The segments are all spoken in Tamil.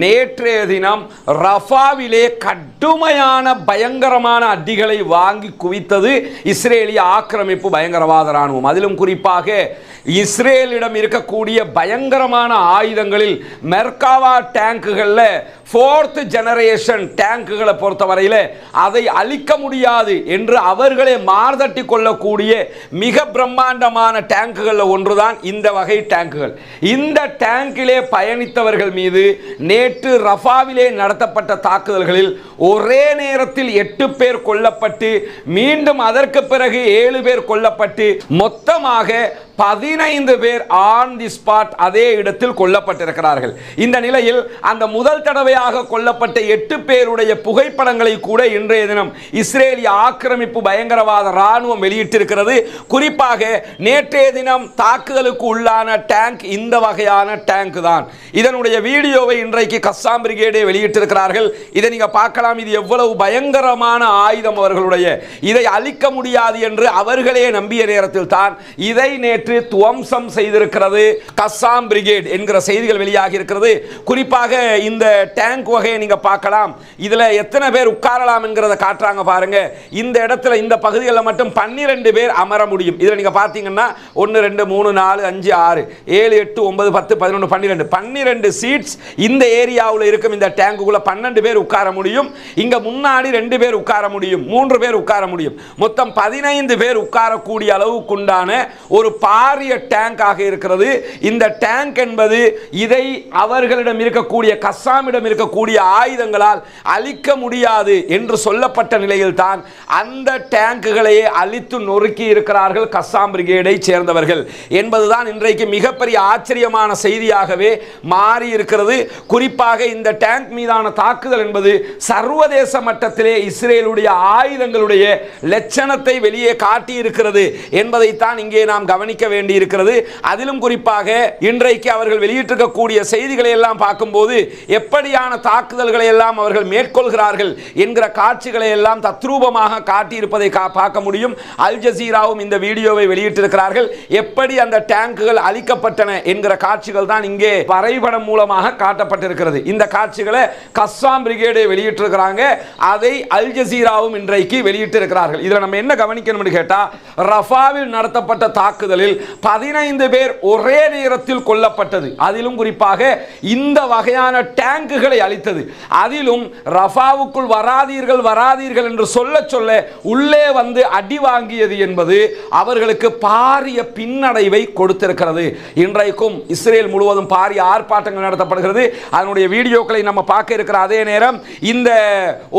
நேற்றைய தினம் ரஃபாவிலே கடுமையான பயங்கரமான அடிகளை வாங்கி குவித்தது இஸ்ரேலிய ஆக்கிரமிப்பு பயங்கரவாத ராணுவம் அதிலும் குறிப்பாக இஸ்ரேலிடம் இருக்கக்கூடிய பயங்கரமான ஆயுதங்களில் மெர்காவா டேங்குகளில் ஃபோர்த் ஜெனரேஷன் டேங்குகளை பொறுத்தவரையில் அதை அழிக்க முடியாது என்று அவர்களே மார்தட்டி கொள்ளக்கூடிய மிக பிரம்மாண்டமான டேங்குகளில் ஒன்றுதான் இந்த வகை டேங்குகள் இந்த டேங்கிலே பயணித்தவர்கள் மீது நேற்று ரஃபாவிலே நடத்தப்பட்ட தாக்குதல்களில் ஒரே நேரத்தில் எட்டு பேர் கொல்லப்பட்டு மீண்டும் அதற்கு பிறகு ஏழு பேர் கொல்லப்பட்டு மொத்தமாக பதினைந்து பேர் ஆன் தி ஸ்பாட் அதே இடத்தில் கொல்லப்பட்டிருக்கிறார்கள். இந்த நிலையில் அந்த முதல் தடவை தடவையாக கொல்லப்பட்ட எட்டு பேருடைய புகைப்படங்களை கூட இன்றைய தினம் இஸ்ரேலிய ஆக்கிரமிப்பு பயங்கரவாத ராணுவம் வெளியிட்டிருக்கிறது. குறிப்பாக நேற்றைய தினம் தாக்குதலுக்கு உள்ளான டேங்க் இந்த வகையான டேங்க் தான். இதனுடைய வீடியோவை இன்றைக்கு கஸ்ஸாம் பிரிகேடே வெளியிட்டிருக்கிறார்கள். இதை நீங்க பார்க்கலாம். இது எவ்வளவு பயங்கரமான ஆயுதம் அவர்களுடைய. இதை அழிக்க முடியாது என்று அவர்களே நம்பிய நேரத்தில் தான் இதை நேற்று துவம்சம் செய்திருக்கிறது கஸ்ஸாம் பிரிகேட் என்கிற செய்திகள் வெளியாகி இருக்கிறது. குறிப்பாக இந்த டேங்க் வகையை நீங்கள் பார்க்கலாம். இதில் எத்தனை பேர் உட்காரலாம் என்கிறத காட்டுறாங்க பாருங்க. இந்த இடத்துல இந்த பகுதிகளில் மட்டும் பன்னிரெண்டு பேர் அமர முடியும். இதில் நீங்கள் பார்த்தீங்கன்னா ஒன்று ரெண்டு மூணு நாலு அஞ்சு ஆறு ஏழு எட்டு ஒன்பது பத்து பதினொன்று பன்னிரெண்டு. பன்னிரெண்டு சீட்ஸ் இந்த ஏரியாவில் இருக்கும் இந்த டேங்குக்குள்ளே பன்னெண்டு பேர் உட்கார முடியும். இங்கே முன்னாடி ரெண்டு பேர் உட்கார முடியும். மூன்று பேர் உட்கார முடியும். மொத்தம் பதினைந்து பேர் உட்காரக்கூடிய அளவுக்குண்டான ஒரு பாரிய டேங்க் ஆக இருக்கிறது. இந்த டேங்க் என்பது இதை அவர்களிடம் இருக்கக்கூடிய கஸ்ஸாமிடம் இருக்கக்கூடிய ஆயுதங்களால் அழிக்க முடியாது என்று சொல்லப்பட்ட நிலையில்தான் அந்த டேங்குகளையே அழித்து நொறுக்கி இருக்கிறார்கள் கஸ்ஸாம் பிரிகேடை சேர்ந்தவர்கள் என்பதுதான் இன்றைக்கு மிகப்பெரிய ஆச்சரியமான செய்தியாகவே மாறி இருக்கிறது. குறிப்பாக இந்த டேங்க் மீதான தாக்குதல் என்பது சர்வதேச மட்டத்திலே இஸ்ரேலுடைய ஆயுதங்களுடைய லட்சணத்தை வெளியே காட்டியிருக்கிறது என்பதைத்தான் இங்கே நாம் கவனிக்க வேண்டியிருக்கிறது. அதிலும் குறிப்பாக இன்றைக்கு அவர்கள் வெளியிட்டிருக்கக்கூடிய செய்திகளை எல்லாம் பார்க்கும்போது எப்படியான தாக்குதல்களை எல்லாம் அவர்கள் மேற்கொள்கிறார்கள் என்கிற காட்சிகளை எல்லாம் தத்ரூபமாக காட்டியிருப்பதை பார்க்க முடியும். அல் ஜசீராவும் இந்த வீடியோவை வெளியிட்டிருக்கிறார்கள். எப்படி அந்த டேங்குகள் அழிக்கப்பட்டன என்கிற காட்சிகள் தான் இங்கே வரைபடம் மூலமாக காட்டப்பட்டிருக்கிறது. இந்த காட்சிகளை கஸ்ஸாம் பிரிகேடு வெளியிட்டிருக்கிறாங்க. அதை அல் ஜசீராவும் இன்றைக்கு வெளியிட்டிருக்கிறார்கள். இதில் நம்ம என்ன கவனிக்கணும்னு கேட்டால் ரஃபாவில் நடத்தப்பட்ட தாக்குதலில் பதினைந்து பேர் ஒரே நேரத்தில் கொல்லப்பட்டது. அதிலும் குறிப்பாக இந்த வகையான டேங்குகளை அளித்தது அதிலும் ரஃபாவுக்குள் வராதீர்கள் வராதீர்கள் என்று சொல்ல சொல்ல உள்ளே வந்து அடி வாங்கியது என்பது அவர்களுக்கு பாரிய பின்னடைவை கொடுத்திருக்கிறது. இன்றைக்கும் இஸ்ரேல் முழுவதும் பாரிய ஆர்ப்பாட்டங்கள் நடத்தப்படுகிறது. அதனுடைய வீடியோக்களை நம்ம பார்க்க இருக்கிற அதே நேரம் இந்த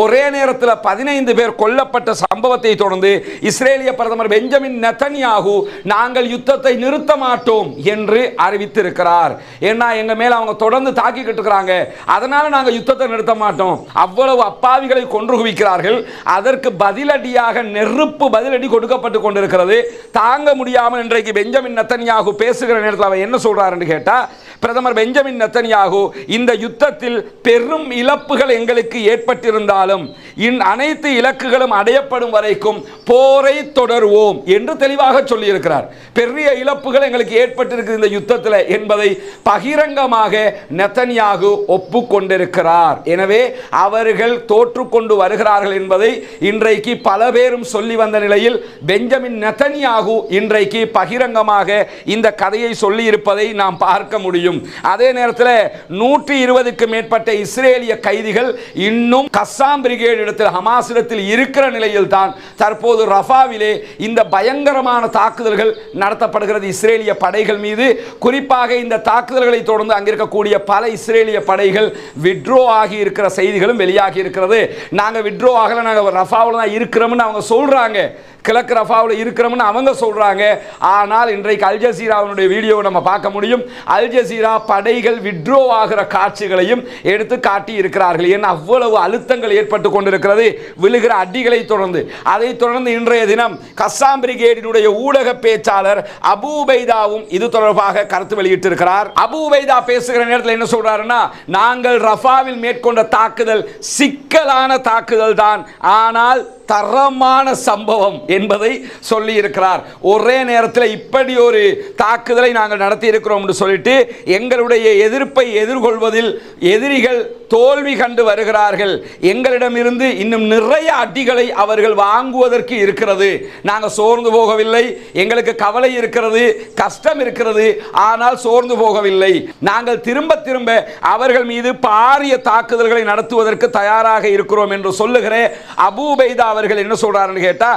ஒரே நேரத்தில் பதினைந்து பேர் கொல்லப்பட்ட சம்பவத்தை தொடர்ந்து இஸ்ரேலிய பிரதமர் பெஞ்சமின் நெத்தன்யாகு நாங்கள் யுத்தத்தை நிறுத்த மாட்டோம் என்று அறிவித்திருக்கிறார். ஏன்னா எங்க மேல அவங்க தொடர்ந்து தாக்கிக்கிட்டு இருக்கிறாங்க. அதனால நாங்க யுத்தத்தை நிறுத்த மாட்டோம். அவ்வளவு அப்பாவிகளை கொன்று குவிக்கிறார்கள் அதற்கு பதிலடியாக நெருப்பு பதிலடி கொடுக்கப்பட்டு கொண்டிருக்கிறது. தாங்க முடியாமல் இன்றைக்கு பெஞ்சமின் நத்தனியாக பேசுகிற நேரத்தில் அவர் என்ன சொல்றாருன்னு கேட்டால் பிரதமர் பெஞ்சமின் நெத்தன்யாகு இந்த யுத்தத்தில் பெரும் இழப்புகள் எங்களுக்கு ஏற்பட்டிருந்தாலும் இன் அனைத்து இலக்குகளும் அடையப்படும் வரைக்கும் போரை தொடர்வோம் என்று தெளிவாக சொல்லியிருக்கிறார். பெரிய இழப்புகள் எங்களுக்கு ஏற்பட்டிருக்கு இந்த யுத்தத்தில் என்பதை பகிரங்கமாக நெத்தன்யாகு ஒப்புக்கொண்டிருக்கிறார். எனவே அவர்கள் தோற்றுக்கொண்டு வருகிறார்கள் என்பதை இன்றைக்கு பல பேரும் சொல்லி வந்த நிலையில் பெஞ்சமின் நெத்தன்யாகு இன்றைக்கு பகிரங்கமாக இந்த கதையை சொல்லி இருப்பதை நாம் பார்க்க முடியும். அதே நேரத்தில் நூற்றி இருபதுக்கு மேற்பட்ட இஸ்ரேலிய கைதிகள் இன்னும் கஸ்ஸாம் பிரிகேடு இடத்தில் ஹமாஸ் இடத்தில் இருக்கிற நிலையில் தான் தற்போது ரஃபாவிலே இந்த பயங்கரமான தாக்குதல்கள் நடத்தப்படுகிறது. இஸ்ரேலிய படைகள் மீது குறிப்பாக இந்த தாக்குதல்களை தொடர்ந்து அங்கிருக்கக்கூடிய பல இஸ்ரேலிய படைகள் விட்ரோ ஆகி இருக்கிற செய்திகளும் வெளியாகி இருக்கிறது. நாங்கள் விட்ரோ ஆகலை நாங்கள் ரஃபாவில் தான் இருக்கிறோம்னு அவங்க சொல்கிறாங்க கிழக்கு ரஃபாவில் இருக்கிறோம்னு அவங்க சொல்கிறாங்க ஆனால் இன்றைக்கு அல் ஜசீராவினுடைய வீடியோவை நம்ம பார்க்க முடியும். அல் ஜசீரா படைகள் விட்ரோ ஆகிற காட்சிகளையும் எடுத்து காட்டி இருக்கிறார்கள். ஏன்னா அவ்வளவு அழுத்தங்கள் ஏற்பட்டு கொண்டிருக்கிறது. விழுகிற அடிகளை தொடர்ந்து. அதை தொடர்ந்து இன்றைய தினம் கஸ்ஸாம் பிரிகேடினுடைய ஊடக பேச்சாளர் அபூபைதாவும் இது தொடர்பாக கருத்து வெளியிட்டிருக்கிறார். அபூபைதா பேசுகிற நேரத்தில் என்ன சொல்றாருன்னா நாங்கள் ரஃபாவில் மேற்கொண்ட தாக்குதல் சிக்கலான தாக்குதல் தான் ஆனால் தரமான சம்பவம் என்பதை சொல்லி இருக்கிறார் ஒரே நேரத்தில் இப்படி ஒரு தாக்குதலை நாங்கள் நடத்தி இருக்கிறோம் என்று சொல்லிட்டு எங்களுடைய எதிர்ப்பை எதிர்கொள்வதில் எதிரிகள் தோல்வி கண்டு வருகிறார்கள். எங்களிடமிருந்து இன்னும் நிறைய அடிகளை அவர்கள் வாங்குவதற்கு இருக்கிறது. நாங்கள் சோர்ந்து போகவில்லை. எங்களுக்கு கவலை இருக்கிறது கஷ்டம் இருக்கிறது. ஆனால் சோர்ந்து போகவில்லை. நாங்கள் திரும்ப திரும்ப அவர்கள் மீது பாரிய தாக்குதல்களை நடத்துவதற்கு தயாராக இருக்கிறோம் என்று சொல்லுகிற. அபூபைதா அவர்கள் என்ன சொல்றாருன்னு கேட்டா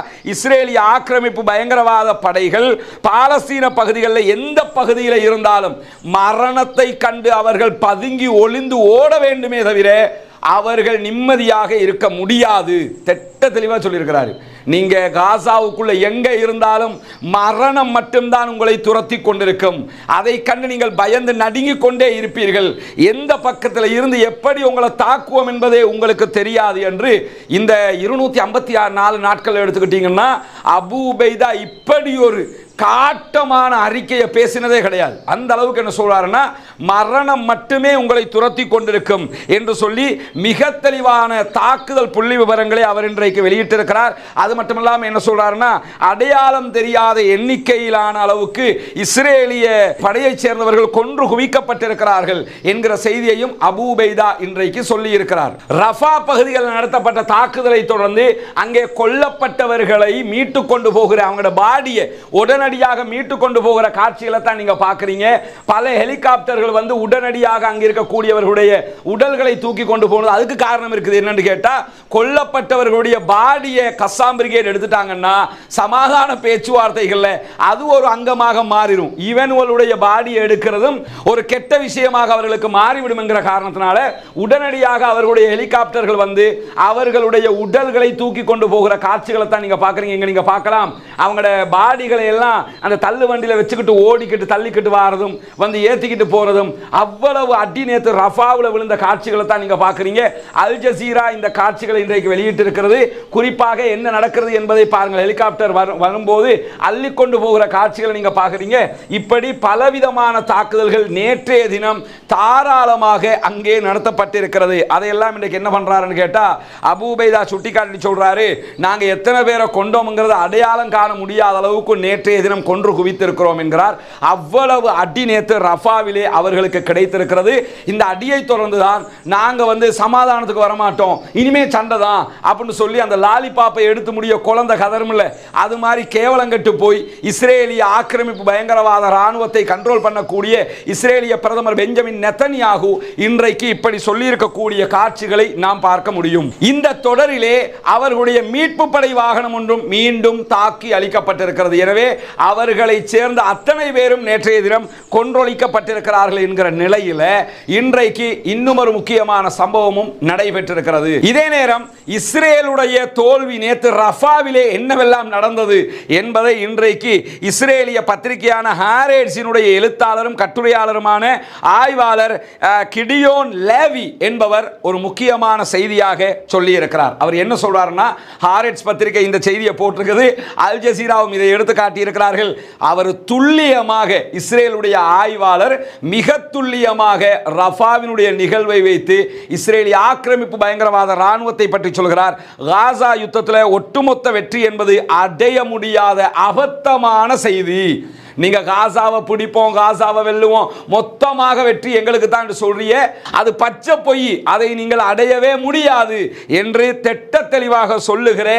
இஸ்ரேலிய ஆக்கிரமிப்பு பயங்கரவாத படைகள் பாலஸ்தீன பகுதிகளில் எந்த பகுதியில் இருந்தாலும் மரணத்தை கண்டு அவர்கள் பதுங்கி ஒளிந்து ஓட வேண்டுமே தவிர அவர்கள் நிம்மதியாக இருக்க முடியாது. திட்ட தெளிவாக சொல்லியிருக்கிறாரு. நீங்கள் காசாவுக்குள்ளே எங்கே இருந்தாலும் மரணம் மட்டும்தான் உங்களை துரத்தி கொண்டிருக்கும். அதை கண்டு நீங்கள் பயந்து நடுங்கிக் கொண்டே இருப்பீர்கள். எந்த பக்கத்தில் இருந்து எப்படி உங்களை தாக்குவோம் என்பதே உங்களுக்கு தெரியாது என்று இந்த இருநூற்றி ஐம்பத்தி ஆறு நாலு நாட்கள் எடுத்துக்கிட்டிங்கன்னா அபு உபைதா இப்படி ஒரு காட்டமான அறிக்கையை பேசினதே கிடையாது. அந்த அளவுக்கு என்ன சொல்றாருன்னா மரணம் மட்டுமே உங்களை துரத்தி கொண்டிருக்கும் என்று சொல்லி மிக தெளிவான தாக்குதல் புள்ளி விவரங்களை அவர் இன்றைக்கு வெளியிட்டிருக்கிறார். அது மட்டுமல்லாமல் என்ன சொல்றாருன்னா அடையாளம் தெரியாத எண்ணிக்கையிலான அளவுக்கு இஸ்ரேலிய படையைச் சேர்ந்தவர்கள் கொன்று குவிக்கப்பட்டிருக்கிறார்கள் என்கிற செய்தியையும் அபூபைதா இன்றைக்கு சொல்லி இருக்கிறார் ரஃபா பகுதிகளில் நடத்தப்பட்ட தாக்குதலை தொடர்ந்து அங்கே கொல்லப்பட்டவர்களை மீட்டு கொண்டு போகிற அவங்களோட பாடியை உடனடியாக மீட்டு கொண்டு போகிற காட்சிகளை தான் நீங்க பாக்குறீங்க பல ஹெலிகாப்டர்கள் வந்து உடனடியாக அங்க இருக்கக்கூடியவர்களுடைய உடல்களை தூக்கி கொண்டு போனது. அதுக்கு காரணம் இருக்குது. என்னன்னு கேட்டா கொல்லப்பட்டவர்களுடைய பாடியை கஸ்ஸாம் பிரிகேட் எடுத்துட்டாங்கன்னா சமாதான பேச்சுவார்த்தைகள்ல அது ஒரு அங்கமாக மாறிடும் இவன்களுடைய பாடியை எடுக்கிறதும் ஒரு கெட்ட விஷயமாக அவர்களுக்கு மாறிவிடும் என்கிற காரணத்தினால உடனடியாக அவர்களுடைய ஹெலிகாப்டர்கள் வந்து அவர்களுடைய உடல்களை தூக்கி கொண்டு போகிற காட்சிகளை தான் நீங்க பாக்குறீங்க இங்க நீங்க பார்க்கலாம். அவங்களோட பாடிகளை எல்லாம் அந்த தள்ளு வண்டியில வச்சுக்கிட்டு ஓடிக்கிட்டு தள்ளிக்கிட்டு வாரதும் வந்து ஏத்திக்கிட்டு போறதும் அவ்வளவு அடி நேத்து ரஃபாவில் விழுந்த காட்சிகளை தான் நீங்க பாக்குறீங்க அல் ஜசீரா இந்த காட்சிகளை இன்றைக்கு வெளியிட்டு இருக்கிறது குறிப்பாக என்ன நடக்கிறது என்பதை பாருங்கள். ஹெலிகாப்டர் வரும் வரும்போது அள்ளி கொண்டு போகிற காட்சிகளை நீங்க பாக்குறீங்க இப்படி பலவிதமான தாக்குதல்கள் நேற்றைய தினம் தாராளமாக அங்கே நடத்தப்பட்டிருக்கிறது. அதையெல்லாம் இன்றைக்கு என்ன பண்றாருன்னு கேட்டா அபூபைதா சுட்டிக்காட்டி சொல்றாரு நாங்க எத்தனை பேரை கொண்டோம்ங்கிறத அடையாளம் காண முடியாத அளவுக்கு நேற்றைய தினம் கொன்று குவித்திருக்கிறோம் என்கிறார். அவ்வளவு அடி நேற்று ரஃபாவிலே அவர்களுக்கு கிடைத்திருக்கிறது. இந்த அடியை தொடர்ந்துதான் நாங்க வந்து சமாதானத்துக்கு வரமாட்டோம். இனிமே சண்டை தான் அப்படின்னு சொல்லி அந்த லாலிபாப்பை எடுத்து முடிய குழந்தை கதறுமில்ல அது மாதிரி கேவலங்கட்டு போய் இஸ்ரேலிய ஆக்கிரமிப்பு பயங்கரவாத இராணுவத்தை கண்ட்ரோல் பண்ணக்கூடிய இஸ்ரேலிய பிரதமர் பெஞ்சமின் நெத்தனியாகு இன்றைக்கு இப்படி சொல்லியிருக்கக்கூடிய காட்சிகளை நாம் பார்க்க முடியும். இந்த தொடரிலே அவர்களுடைய மீட்பு படை வாகனம் ஒன்றும் மீண்டும் தாக்கி அளிக்கப்பட்டிருக்கிறது எனவே அவர்களை சேர்ந்த அத்தனை பேரும் நேற்றைய தினம் கொன்றொழிக்கப்பட்டிருக்கிறார்கள் என்கிற நிலையில இன்றைக்கு இன்னும் ஒரு முக்கியமான சம்பவமும் நடைபெற்றிருக்கிறது. இதே நேரம் இஸ்ரேலுடைய தோல்வி நேற்று ரஃபாவிலே என்னவெல்லாம் நடந்தது என்பதை இன்றைக்கு இஸ்ரேலிய பத்திரிகையான ஹாரேட்ஸினுடைய எழுத்தாளரும் கட்டுரையாளருமான ஆய்வாளர் கிடியோன் லேவி என்பவர் ஒரு முக்கியமான செய்தியாக சொல்லியிருக்கிறார். அவர் என்ன சொல்றாருன்னா ஹாரேட்ஸ் பத்திரிகை இந்த செய்தியை போட்டிருக்குது. அல் ஜசீராவும் இதை எடுத்து காட்டியிருக்கிறார்கள் அவர் துல்லியமாக இஸ்ரேலுடைய ஆய்வாளர் மிக துல்லியமாக ரஃபாவினுடைய நிகழ்வை வைத்து இஸ்ரேலிய ஆக்கிரமிப்பு பயங்கரவாத ராணுவத்தை பற்றி சொல்கிறார். காசா யுத்தத்தில் ஒட்டுமொத்த வெற்றி என்பது அடைய முடியாத அபத்தமான செய்தி. நீங்க காசாவை பிடிப்போம் காசாவை வெல்லுவோம். மொத்தமாக வெற்றி எங்களுக்கு தான் சொல்றிய அது பச்சை பொய். அதை நீங்கள் அடையவே முடியாது என்று திட்ட தெளிவாக சொல்லுகிற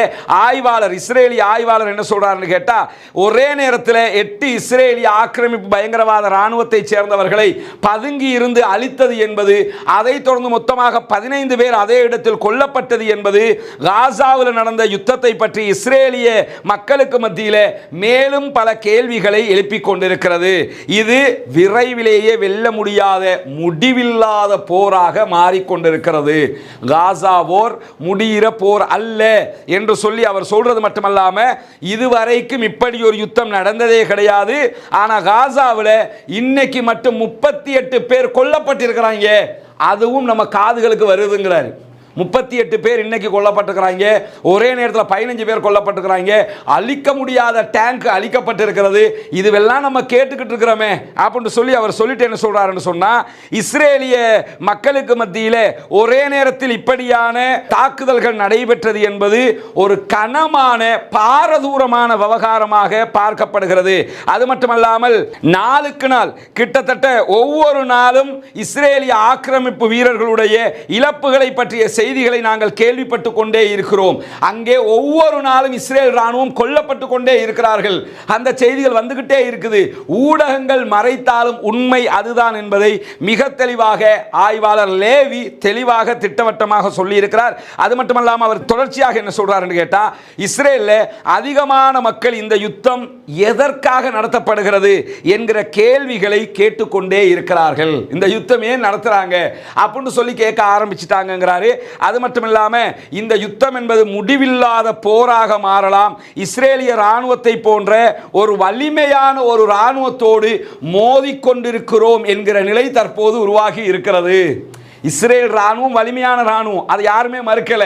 ஆய்வாளர் இஸ்ரேலி ஆய்வாளர் என்ன சொல்றாருன்னு கேட்டால் ஒரே நேரத்தில் எட்டு இஸ்ரேலிய ஆக்கிரமிப்பு பயங்கரவாத ராணுவத்தை சேர்ந்தவர்களை பதுங்கி இருந்து அழித்தது என்பது அதை தொடர்ந்து மொத்தமாக பதினைந்து பேர் அதே இடத்தில் கொல்லப்பட்டது என்பது காசாவில் நடந்த யுத்தத்தை பற்றி இஸ்ரேலிய மக்களுக்கு மத்தியில் மேலும் பல கேள்விகளை எழுப்பிக் கொண்டிருக்கிறது இது விரைவிலேயே வெல்ல முடியாத முடிவில்லாத போராக மாறிக்கொண்டிருக்கிறது. காசா போர் முடிகிற போர் அல்ல என்று சொல்லி அவர் சொல்றது மட்டுமல்லாம இதுவரைக்கும் இப்படி ஒரு யுத்தம் நடந்ததே கிடையாது. ஆனா காசாவில் இன்னைக்கு மட்டும் முப்பத்தி எட்டு பேர் கொல்லப்பட்டிருக்கிறாங்க. அதுவும் நம்ம காதுகளுக்கு வருதுங்கிறாரு. முப்பத்தி எட்டு பேர் இன்னைக்கு கொல்லப்பட்டிருக்கிறாங்க. ஒரே நேரத்தில் பதினஞ்சு பேர் கொல்லப்பட்டிருக்கிறாங்க. அழிக்க முடியாத டேங்க் அழிக்கப்பட்டிருக்கிறது. இதுவெல்லாம் நம்ம கேட்டுக்கிட்டு இருக்கிறோமே அப்படின்னு சொல்லி அவர் சொல்லிட்டு என்ன சொல்றாருன்னு சொன்னா இஸ்ரேலிய மக்களுக்கு மத்தியில் ஒரே நேரத்தில் இப்படியான தாக்குதல்கள் நடைபெற்றது என்பது ஒரு கனமான பாரதூரமான விவகாரமாக பார்க்கப்படுகிறது. அது மட்டுமல்லாமல் நாளுக்கு நாள் கிட்டத்தட்ட ஒவ்வொரு நாளும் இஸ்ரேலிய ஆக்கிரமிப்பு வீரர்களுடைய இழப்புகளை பற்றிய செய்திகளை நாங்கள் கேள்விப்பட்டு கொண்டே இருக்கிறோம். அங்கே ஒவ்வொரு நாளும் இஸ்ரேல் ராணுவம் கொல்லப்பட்டு கொண்டே இருக்கிறார்கள். அந்த செய்திகள் வந்துகிட்டே இருக்குது. ஊடகங்கள் மறைத்தாலும் உண்மை அதுதான் என்பதை மிக தெளிவாக ஆய்வாளர் லேவி தெளிவாக திட்டவட்டமாக சொல்லி இருக்கிறார் அது மட்டுமல்லாமல் அவர் தொடர்ச்சியாக என்ன சொல்றாருன்னு கேட்டா இஸ்ரேலில் அதிகமான மக்கள் இந்த யுத்தம் எதற்காக நடத்தப்படுகிறது என்கிற கேள்விகளை கேட்டுக்கொண்டே இருக்கிறார்கள். இந்த யுத்தம் ஏன் நடத்துறாங்க? அப்படின்னு சொல்லி கேட்க ஆரம்பிச்சிட்டாங்கிறாரு அது மட்டும் இல்லாமல் இந்த யுத்தம் என்பது முடிவில்லாத போராக மாறலாம். இஸ்ரேலிய இராணுவத்தை போன்ற ஒரு வலிமையான ஒரு ராணுவத்தோடு மோதிக்கொண்டிருக்கிறோம் என்கிற நிலை தற்போது உருவாகி இருக்கிறது. இஸ்ரேல் ராணுவம் வலிமையான ராணுவம் அதை யாருமே மறுக்கல.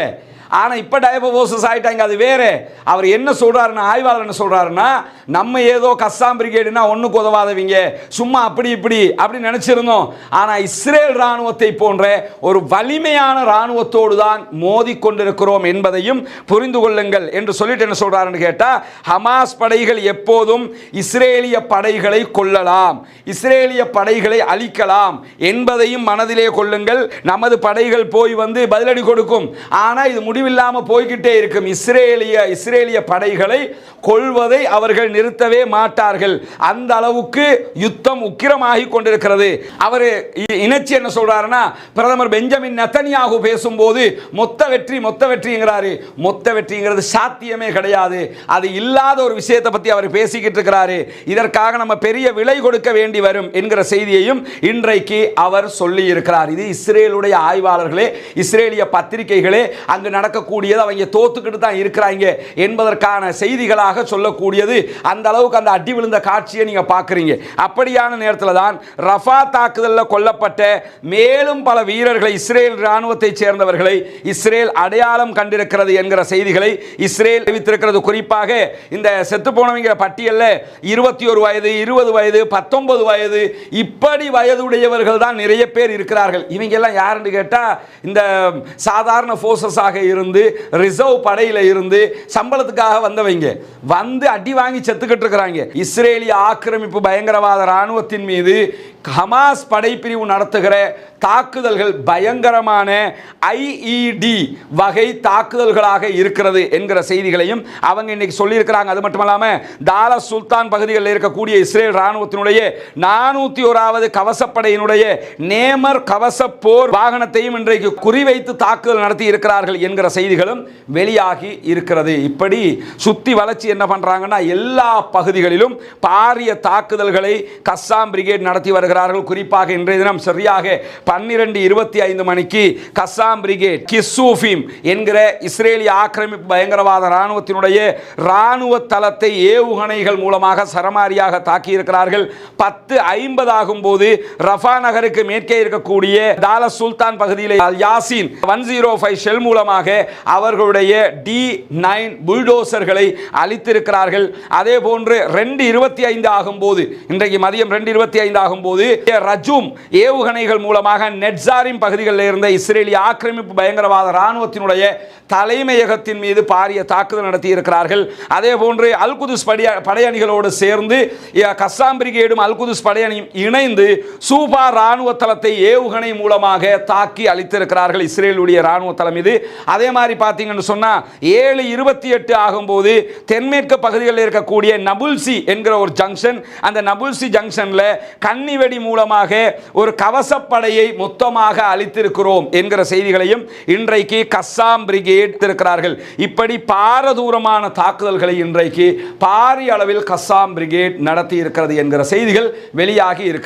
ஆனால் இப்போ டயபோசஸ் ஆகிட்டாங்க அது வேறு. அவர் என்ன சொல்கிறாருன்னா ஆய்வாளர் என்ன சொல்கிறாருன்னா நம்ம ஏதோ கஸ்ஸாம் பிரிகேடுனா ஒன்றுக்கு உதவாதவங்க. சும்மா அப்படி இப்படி அப்படி நினச்சிருந்தோம். ஆனால் இஸ்ரேல் இராணுவத்தை போன்ற ஒரு வலிமையான இராணுவத்தோடு தான் மோதி கொண்டிருக்கிறோம் என்பதையும் புரிந்து கொள்ளுங்கள் என்று சொல்லிட்டு என்ன சொல்கிறாருன்னு கேட்டால் ஹமாஸ் படைகள் எப்போதும் இஸ்ரேலிய படைகளை கொள்ளலாம் இஸ்ரேலிய படைகளை அழிக்கலாம் என்பதையும் மனதிலே கொள்ளுங்கள். நமது படைகள் போய் வந்து பதிலடி கொடுக்கும். ஆனால் இது முடிவு முடிவில்லாமல் போய்கிட்டே இருக்கும். இஸ்ரேலிய இஸ்ரேலிய படைகளை கொள்வதை அவர்கள் நிறுத்தவே மாட்டார்கள். அந்த அளவுக்கு யுத்தம் உக்கிரமாகி கொண்டிருக்கிறது. அவர் இணைச்சி என்ன சொல்றாருன்னா பிரதமர் பெஞ்சமின் நெத்தனியாகு பேசும்போது மொத்த வெற்றி மொத்த வெற்றிங்கிறாரு. மொத்த வெற்றிங்கிறது சாத்தியமே கிடையாது. அது இல்லாத ஒரு விஷயத்தை பற்றி அவர் பேசிக்கிட்டு இருக்கிறாரு. இதற்காக நம்ம பெரிய விலை கொடுக்க வேண்டி வரும் என்கிற செய்தியையும் இன்றைக்கு அவர் சொல்லி இருக்கிறார் இது இஸ்ரேலுடைய ஆய்வாளர்களே இஸ்ரேலிய பத்திரிகைகளே அங்கு நடக்கக்கூடியது. அவங்க தோத்துக்கிட்டு தான் இருக்கிறாங்க என்பதற்கான செய்திகளாக சொல்லக்கூடியது. அந்த அளவுக்கு அந்த அடி விழுந்த காட்சியை நீங்க பார்க்குறீங்க. அப்படியான நேரத்தில் தான் ரஃபா தாக்குதலில் கொல்லப்பட்ட மேலும் பல வீரர்களை இஸ்ரேல் இராணுவத்தை சேர்ந்தவர்களை இஸ்ரேல் அடையாளம் கண்டிருக்கிறது என்கிற செய்திகளை இஸ்ரேல் அறிவித்திருக்கிறது குறிப்பாக இந்த செத்து போனவங்கிற பட்டியலில் இருபத்தி ஒரு வயது இருபது வயது பத்தொன்பது வயது இப்படி வயதுடையவர்கள் தான் நிறைய பேர் இருக்கிறார்கள். இவங்க எல்லாம் யாருன்னு கேட்டால் இந்த சாதாரண ஃபோர்ஸஸாக இருந்து ரிசர்வ் படையில் இருந்து சம்பளத்துக்காக வந்தவங்க. வந்து அடி வாங்கி செத்துக்கிட்டு இருக்கிறாங்க. இஸ்ரேலிய ஆக்கிரமிப்பு பயங்கரவாத ராணுவத்தின் மீது ஹமாஸ் படைப்பிரிவு நடத்துகிற தாக்குதல்கள் பயங்கரமான ஐஇடி வகை தாக்குதல்களாக இருக்கிறது என்கிற செய்திகளையும் அவங்க இன்னைக்கு சொல்லியிருக்கிறாங்க. அது மட்டும் இல்லாமல் தால சுல்தான் பகுதிகளில் இருக்கக்கூடிய இஸ்ரேல் ராணுவத்தினுடைய நானூற்றி ஓராவது கவசப்படையினுடைய நேமர் கவச போர் வாகனத்தையும் இன்றைக்கு குறிவைத்து தாக்குதல் நடத்தி இருக்கிறார்கள் என்கிற செய்திகளும் வெளியாகி இருக்கிறது. இப்படி சுத்தி வளர்ச்சி என்ன பண்ணுறாங்கன்னா எல்லா பகுதிகளிலும் பாரிய தாக்குதல்களை கஸ்ஸாம் பிரிகேட் நடத்தி வருகிறார்கள் குறிப்பாக இன்றைய தினம் சரியாக பன்னிரண்டு இருபத்தி ஐந்து மணிக்கு கசாம் பிரிகேட் கிஸ்ஸூஃபீம் என்கிற இஸ்ரேலிய ஆக்கிரமிப்பு பயங்கரவாத இராணுவத்தினுடைய இராணுவ தளத்தை ஏவுகணைகள் மூலமாக சரமாரியாக தாக்கியிருக்கிறார்கள். பத்து ஐம்பது ஆகும் போது ரஃபா நகருக்கு மேற்கே இருக்கக்கூடிய தால சுல்தான் பகுதியில் Yassin one zero five shell மூலமாக அவர்களுடைய டி நைன் புல்டோசர்களை அளித்திருக்கிறார்கள் அதே போன்று ரெண்டு இருபத்தி ஐந்து ஆகும் போது இன்றைக்கு மதியம் ரெண்டு இருபத்தி ஐந்து ஆகும் போது போது ரஜூம் ஏவுகணைகள் மூலமாக நெட்சாரின் பகுதிகளில் இருந்த இஸ்ரேலிய ஆக்கிரமிப்பு பயங்கரவாத இராணுவத்தினுடைய தலைமையகத்தின் மீது பாரிய தாக்குதல் நடத்தி இருக்கிறார்கள் அதே போன்று அல்குதுஸ் படைய படையணிகளோடு சேர்ந்து கஸ்ஸாம் பிரிகேடும் அல்குதுஸ் படையணியும் இணைந்து சூபா இராணுவ தளத்தை ஏவுகணை மூலமாக தாக்கி அளித்திருக்கிறார்கள் இஸ்ரேலுடைய இராணுவ தளம் இது அதே மாதிரி பார்த்தீங்கன்னு சொன்னால் ஏழு இருபத்தி எட்டு ஆகும்போது தென்மேற்கு பகுதிகளில் இருக்கக்கூடிய நபுல்சி என்கிற ஒரு ஜங்ஷன் அந்த நபுல்சி ஜங்ஷனில் கன்னிவெடி மூலமாக ஒரு கவசப்படையை மொத்தமாக அளித்திருக்கிறோம் என்கிற செய்திகளையும் இன்றைக்கு கஸ்ஸாம் பிரிகேட் இருக்கிறார்கள் இப்படி பாரதூரமான தாக்குதல்களை இன்றைக்கு பாரிய அளவில் கஸ்ஸாம் பிரிகேட் நடத்தி இருக்கிறது என்கிற செய்திகள் வெளியாகி இருக்கிறது